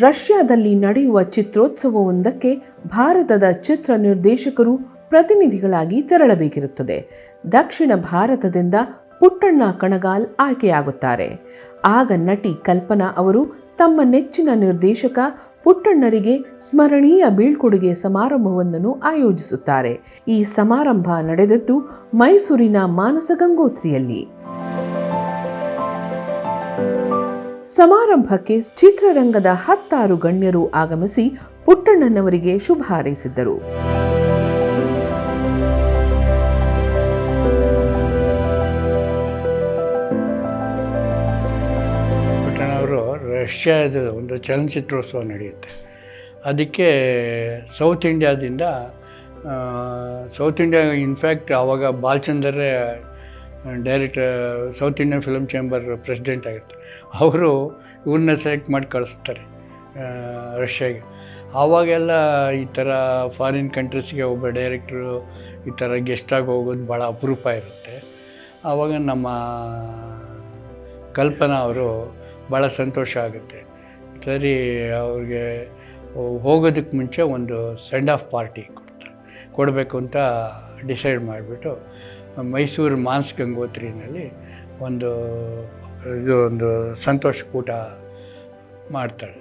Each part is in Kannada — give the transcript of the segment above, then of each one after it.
ರಷ್ಯಾದಲ್ಲಿ ನಡೆಯುವ ಚಿತ್ರೋತ್ಸವವೊಂದಕ್ಕೆ ಭಾರತದ ಚಿತ್ರ ನಿರ್ದೇಶಕರು ಪ್ರತಿನಿಧಿಗಳಾಗಿ ತೆರಳಬೇಕಿರುತ್ತದೆ. ದಕ್ಷಿಣ ಭಾರತದಿಂದ ಪುಟ್ಟಣ್ಣ ಕಣಗಾಲ್ ಆಯ್ಕೆಯಾಗುತ್ತಾರೆ. ಆಗ ನಟಿ ಕಲ್ಪನಾ ಅವರು ತಮ್ಮ ನೆಚ್ಚಿನ ನಿರ್ದೇಶಕ ಪುಟ್ಟಣ್ಣರಿಗೆ ಸ್ಮರಣೀಯ ಬೀಳ್ಕೊಡುಗೆ ಸಮಾರಂಭವೊಂದನ್ನು ಆಯೋಜಿಸುತ್ತಾರೆ. ಈ ಸಮಾರಂಭ ನಡೆದದ್ದು ಮೈಸೂರಿನ ಮಾನಸ ಗಂಗೋತ್ರಿಯಲ್ಲಿ. ಸಮಾರಂಭಕ್ಕೆ ಚಿತ್ರರಂಗದ ಹತ್ತಾರು ಗಣ್ಯರು ಆಗಮಿಸಿ ಪುಟ್ಟಣ್ಣನವರಿಗೆ ಶುಭ ಹಾರೈಸಿದ್ದರು. ರಷ್ಯಾದ ಒಂದು ಚಲನಚಿತ್ರೋತ್ಸವ ನಡೆಯುತ್ತೆ. ಅದಕ್ಕೆ ಸೌತ್ ಇಂಡಿಯಾದಿಂದ ಸೌತ್ ಇಂಡಿಯಾ ಇನ್ಫ್ಯಾಕ್ಟ್ ಆವಾಗ ಬಾಲಚಂದರೇ director South Indian film chamber president ಆಗಿರ್ತಾರೆ. ಅವರು ಇವ್ರನ್ನ ಸೆಲೆಕ್ಟ್ ಮಾಡಿ ಕಳಿಸ್ತಾರೆ ರಷ್ಯಾಗೆ ಆವಾಗೆಲ್ಲ ಈ ಥರ ಫಾರಿನ್ ಕಂಟ್ರೀಸ್ಗೆ ಒಬ್ಬ ಡೈರೆಕ್ಟ್ರು ಈ ಥರ ಗೆಸ್ಟಾಗಿ ಹೋಗೋದು ಭಾಳ ಅಪರೂಪ ಇರುತ್ತೆ. ಆವಾಗ ನಮ್ಮ ಕಲ್ಪನಾ ಅವರು ಭಾಳ ಸಂತೋಷ ಆಗುತ್ತೆ. ಸರಿ, ಅವ್ರಿಗೆ ಹೋಗೋದಕ್ಕೆ ಮುಂಚೆ ಒಂದು ಸೆಂಡ್ ಆಫ್ ಪಾರ್ಟಿ ಕೊಡ್ತಾರೆ. ಕೊಡಬೇಕು ಅಂತ ಡಿಸೈಡ್ ಮಾಡಿಬಿಟ್ಟು ಮೈಸೂರು ಮಾನ್ಸ್ ಗಂಗೋತ್ರಿನಲ್ಲಿ ಒಂದು, ಇದು ಒಂದು ಸಂತೋಷ ಕೂಟ ಮಾಡ್ತಾಳೆ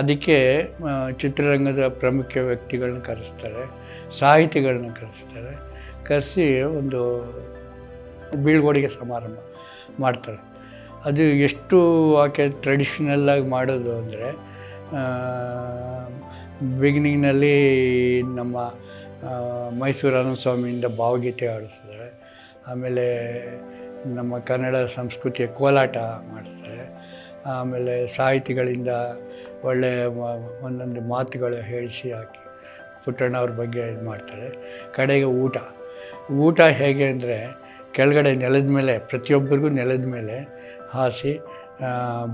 ಅದಕ್ಕೆ ಚಿತ್ರರಂಗದ ಪ್ರಮುಖ ವ್ಯಕ್ತಿಗಳನ್ನ ಕರೆಸ್ತಾರೆ, ಸಾಹಿತಿಗಳನ್ನ ಕರೆಸ್ತಾರೆ, ಕರೆಸಿ ಒಂದು ಬೀಳ್ಗೋಡಿಗೆ ಸಮಾರಂಭ ಮಾಡ್ತಾರೆ. ಅದು ಎಷ್ಟು ಆಕೆ ಟ್ರೆಡಿಷ್ನಲ್ಲಾಗಿ ಮಾಡೋದು ಅಂದರೆ ಬಿಗಿನಿಂಗ್ನಲ್ಲಿ ನಮ್ಮ ಮೈಸೂರು ಅನಸ್ವಾಮಿಯಿಂದ ಸ್ವಾಮಿಯಿಂದ ಭಾವಗೀತೆ ಆಡಿಸ್ತಾರೆ ಆಮೇಲೆ ನಮ್ಮ ಕನ್ನಡ ಸಂಸ್ಕೃತಿಯ ಕೋಲಾಟ ಮಾಡ್ತಾರೆ ಆಮೇಲೆ ಸಾಹಿತಿಗಳಿಂದ ಒಳ್ಳೆಯ ಒಂದೊಂದು ಮಾತುಗಳು ಹೇಳಿಸಿ ಹಾಕಿ ಪುಟ್ಟಣ್ಣವ್ರ ಬಗ್ಗೆ ಇದು ಮಾಡ್ತಾರೆ. ಕಡೆಗೆ ಊಟ. ಊಟ ಹೇಗೆ ಅಂದರೆ ಕೆಳಗಡೆ ನೆಲದ ಮೇಲೆ, ಪ್ರತಿಯೊಬ್ಬರಿಗೂ ನೆಲದ ಮೇಲೆ ಹಾಸಿ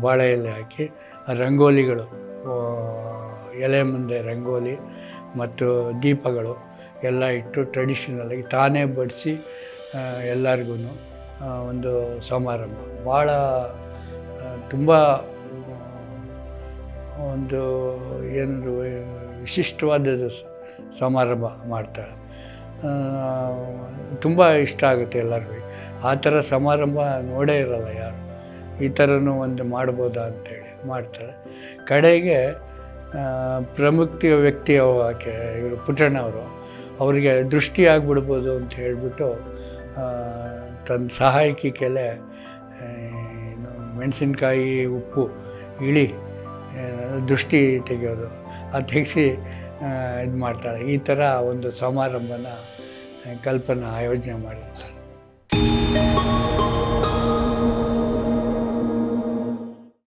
ಬಾಳೆ ಎಲೆ ಹಾಕಿ, ರಂಗೋಲಿಗಳು ಎಲೆ ಮುಂದೆ ರಂಗೋಲಿ ಮತ್ತು ದೀಪಗಳು ಎಲ್ಲ ಇಟ್ಟು ಟ್ರೆಡಿಷನಲಾಗಿ ತಾನೇ ಬಡಿಸಿ ಎಲ್ಲರಿಗೂ ಒಂದು ಸಮಾರಂಭ. ಭಾಳ ತುಂಬ ಒಂದು ಏನು ವಿಶಿಷ್ಟವಾದದ್ದು ಸಮಾರಂಭ ಮಾಡ್ತಾಳೆ. ತುಂಬ ಇಷ್ಟ ಆಗುತ್ತೆ ಎಲ್ಲರಿಗೂ. ಆ ಥರ ಸಮಾರಂಭ ನೋಡೇ ಇರಲ್ಲ ಯಾರು. ಈ ಥರನೂ ಒಂದು ಮಾಡ್ಬೋದಾ ಅಂತೇಳಿ ಮಾಡ್ತಾರೆ ಕಡೆಗೆ ಪ್ರಮುಖ ವ್ಯಕ್ತಿ ಆಕೆ, ಇವರು ಪುಟ್ಟಣ್ಣ ಅವರು ಅವರಿಗೆ ದೃಷ್ಟಿ ಆಗಿಬಿಡ್ಬೋದು ಅಂತ ಹೇಳಿಬಿಟ್ಟು ತನ್ನ ಸಹಾಯಕಿ ಕೆಲೆ ಮೆಣಸಿನ್ಕಾಯಿ ಉಪ್ಪು, ಇಳಿ ದೃಷ್ಟಿ ತೆಗೆಯೋದು, ಅದು ತೆಗೆಸಿ ಇದು ಮಾಡ್ತಾಳೆ. ಈ ಥರ ಒಂದು ಸಮಾರಂಭನ ಕಲ್ಪನಾ ಆಯೋಜನೆ ಮಾಡಿರ್ತಾಳೆ.